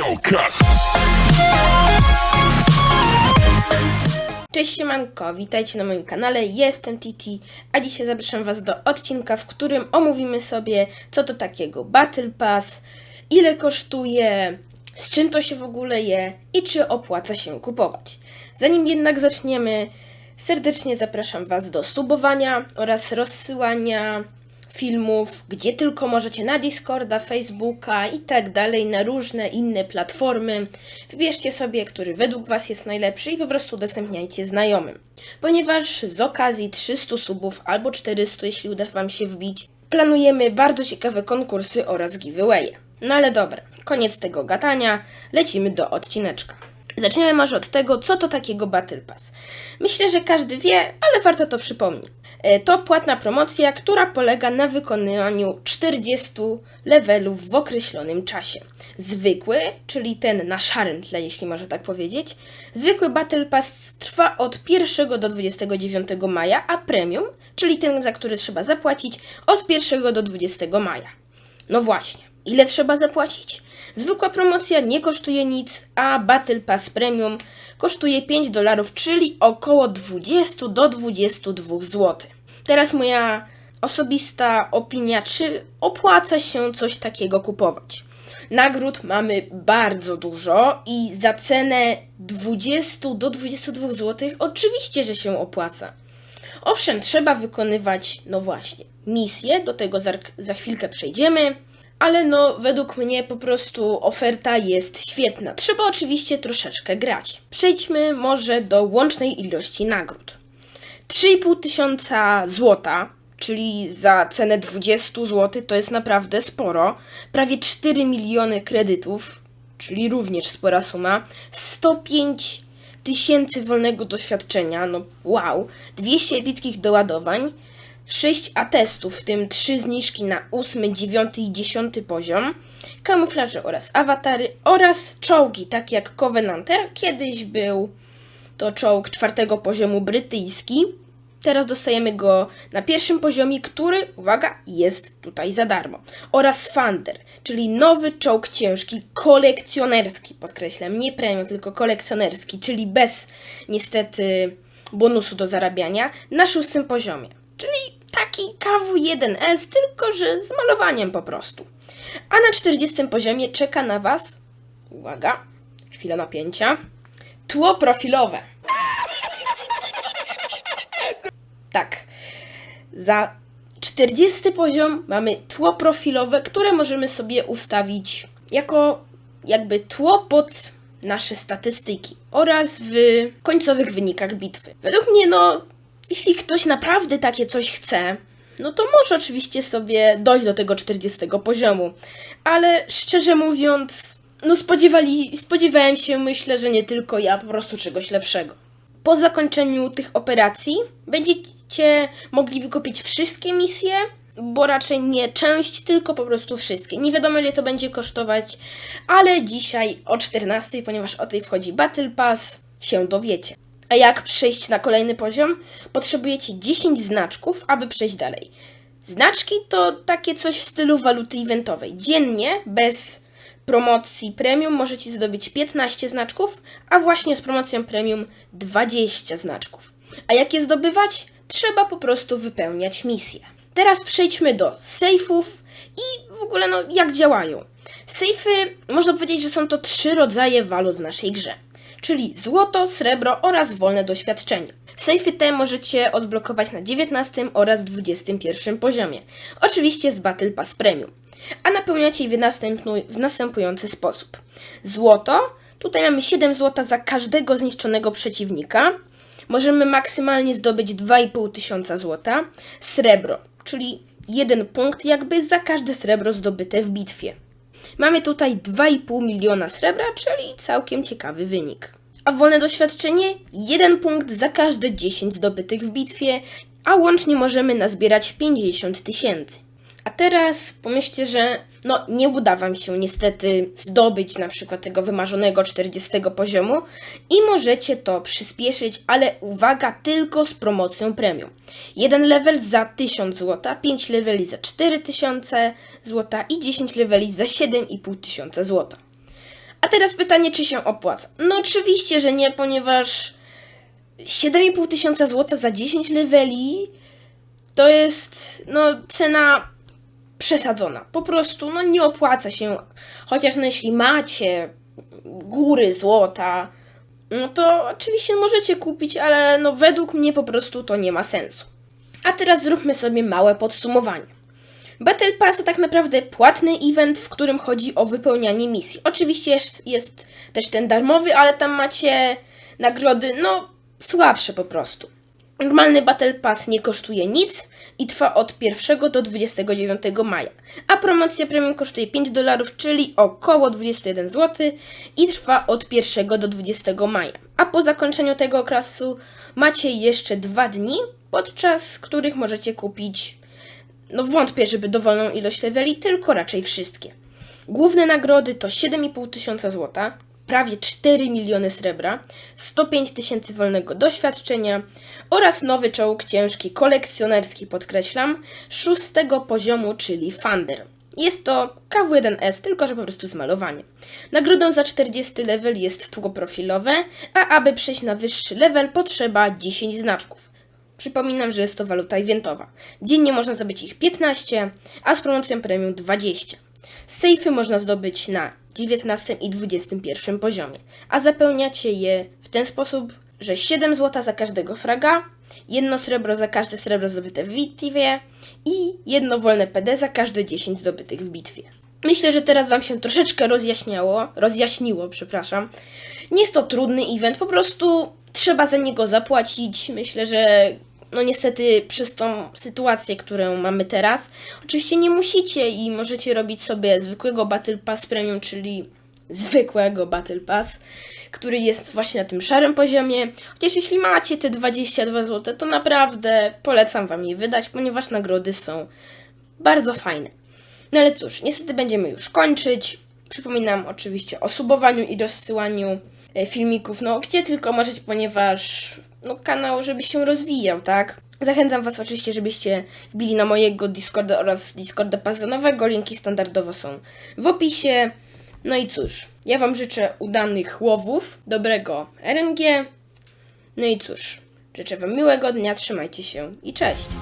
Hellcat. Cześć siemanko, witajcie na moim kanale, jestem Titi, a dzisiaj zapraszam was do odcinka, w którym omówimy sobie co to takiego Battle Pass, ile kosztuje, z czym to się w ogóle je i czy opłaca się kupować. Zanim jednak zaczniemy, serdecznie zapraszam was do subowania oraz rozsyłania filmów, gdzie tylko możecie na Discorda, Facebooka i tak dalej, na różne inne platformy. Wybierzcie sobie, który według Was jest najlepszy i po prostu udostępniajcie znajomym. Ponieważ z okazji 300 subów albo 400, jeśli uda Wam się wbić, planujemy bardzo ciekawe konkursy oraz giveawaye. No ale dobra, koniec tego gadania, lecimy do odcineczka. Zaczniemy może od tego, co to takiego Battle Pass. Myślę, że każdy wie, ale warto to przypomnieć. E, To płatna promocja, która polega na wykonywaniu 40 levelów w określonym czasie. Zwykły, czyli ten na szarym tle, jeśli można tak powiedzieć, zwykły Battle Pass trwa od 1 do 29 maja, a premium, czyli ten, za który trzeba zapłacić, od 1 do 20 maja. No właśnie, ile trzeba zapłacić? Zwykła promocja nie kosztuje nic, a Battle Pass Premium kosztuje 5 dolarów, czyli około 20 do 22 zł. Teraz moja osobista opinia, czy opłaca się coś takiego kupować. Nagród mamy bardzo dużo i za cenę 20 do 22 zł oczywiście, że się opłaca. Owszem, trzeba wykonywać, no właśnie, misje, do tego za, za chwilkę przejdziemy, ale no, według mnie po prostu oferta jest świetna. Trzeba oczywiście troszeczkę grać. Przejdźmy może do łącznej ilości nagród. 3,5 tysiąca złota, czyli za cenę 20 zł, to jest naprawdę sporo. Prawie 4 miliony kredytów, czyli również spora suma. 105 tysięcy wolnego doświadczenia, no wow. 200 epickich doładowań. 6 atestów, w tym 3 zniżki na 8, 9 i 10 poziom, kamuflaże oraz awatary oraz czołgi, takie jak Covenanter. Kiedyś był to czołg czwartego poziomu brytyjski. Teraz dostajemy go na pierwszym poziomie, który, uwaga, jest tutaj za darmo. Oraz Thunder, czyli nowy czołg ciężki, kolekcjonerski, podkreślam, nie premium, tylko kolekcjonerski, czyli bez niestety bonusu do zarabiania, na szóstym poziomie. Czyli taki KW1S, tylko że z malowaniem po prostu. A na 40 poziomie czeka na Was, uwaga, chwila napięcia, tło profilowe. Tak. Za 40 poziom mamy tło profilowe, które możemy sobie ustawić jako jakby tło pod nasze statystyki oraz w końcowych wynikach bitwy. Według mnie, no, jeśli ktoś naprawdę takie coś chce, no to może oczywiście sobie dojść do tego 40 poziomu. Ale szczerze mówiąc, no spodziewali, spodziewałem się, myślę, że nie tylko ja, po prostu czegoś lepszego. Po zakończeniu tych operacji będziecie mogli wykupić wszystkie misje, bo raczej nie część, tylko po prostu wszystkie. Nie wiadomo ile to będzie kosztować, ale dzisiaj o 14, ponieważ o tej wchodzi Battle Pass, się dowiecie. A jak przejść na kolejny poziom? Potrzebujecie 10 znaczków, aby przejść dalej. Znaczki to takie coś w stylu waluty eventowej. Dziennie, bez promocji premium, możecie zdobyć 15 znaczków, a właśnie z promocją premium 20 znaczków. A jak je zdobywać? Trzeba po prostu wypełniać misje. Teraz przejdźmy do sejfów i w ogóle no jak działają. Sejfy, można powiedzieć, że są to trzy rodzaje walut w naszej grze czyli złoto, srebro oraz wolne doświadczenie. Sejfy te możecie odblokować na 19 oraz 21 poziomie, oczywiście z Battle Pass Premium, a napełniacie je w, w następujący sposób. Złoto, tutaj mamy 7 złota za każdego zniszczonego przeciwnika, możemy maksymalnie zdobyć 2,5 tysiąca złota, srebro, czyli jeden punkt jakby za każde srebro zdobyte w bitwie. Mamy tutaj 2,5 miliona srebra, czyli całkiem ciekawy wynik. A wolne doświadczenie? Jeden punkt za każde 10 zdobytych w bitwie, a łącznie możemy nazbierać 50 tysięcy. A teraz pomyślcie, że no nie uda Wam się niestety zdobyć na przykład tego wymarzonego 40 poziomu i możecie to przyspieszyć, ale uwaga, tylko z promocją premium. Jeden level za 1000 zł, 5 leveli za 4000 zł i 10 leveli za 7500 zł. A teraz pytanie, czy się opłaca? No oczywiście, że nie, ponieważ 7,5 tysiąca złota za 10 leveli to jest no cena przesadzona. Po prostu no nie opłaca się. Chociaż no jeśli macie góry złota, no to oczywiście możecie kupić, ale no według mnie po prostu to nie ma sensu. A teraz zróbmy sobie małe podsumowanie. Battle Pass to tak naprawdę płatny event, w którym chodzi o wypełnianie misji. Oczywiście jest, jest też ten darmowy, ale tam macie nagrody, no słabsze po prostu. Normalny Battle Pass nie kosztuje nic i trwa od 1 do 29 maja, a promocja premium kosztuje 5 dolarów, czyli około 21 zł i trwa od 1 do 20 maja. A po zakończeniu tego okresu macie jeszcze dwa dni, podczas których możecie kupić no wątpię, żeby dowolną ilość leveli, tylko raczej wszystkie. Główne nagrody to 7,5 tysiąca złota, prawie 4 miliony srebra, 105 tysięcy wolnego doświadczenia oraz nowy czołg ciężki kolekcjonerski, podkreślam, szóstego poziomu, czyli Thunder. Jest to KW1S, tylko że po prostu z malowaniem. Nagrodą za 40 level jest tło profilowe, a aby przejść na wyższy level potrzeba 10 znaczków. Przypominam, że jest to waluta eventowa. Dziennie można zdobyć ich 15, a z promocją premium 20. Sejfy można zdobyć na 19 i 21 poziomie, a zapełniacie je w ten sposób, że 7 zł za każdego fraga, jedno srebro za każde srebro zdobyte w bitwie i jedno wolne PD za każde 10 zdobytych w bitwie. Myślę, że teraz Wam się troszeczkę rozjaśniało, rozjaśniło, przepraszam. Nie jest to trudny event, po prostu trzeba za niego zapłacić. Myślę, że no niestety przez tą sytuację, którą mamy teraz, oczywiście nie musicie i możecie robić sobie zwykłego Battle Pass Premium, czyli zwykłego Battle Pass, który jest właśnie na tym szarym poziomie. Chociaż jeśli macie te 22 zł, to naprawdę polecam Wam je wydać, ponieważ nagrody są bardzo fajne. No ale cóż, niestety będziemy już kończyć. Przypominam oczywiście o subowaniu i rozsyłaniu e, filmików, no gdzie tylko możecie, ponieważ no, kanał, żeby się rozwijał, tak? Zachęcam Was oczywiście, żebyście wbili na mojego Discorda oraz Discorda Pazonowego. Linki standardowo są w opisie. No i cóż, ja Wam życzę udanych łowów, dobrego RNG. No i cóż, życzę Wam miłego dnia, trzymajcie się i cześć!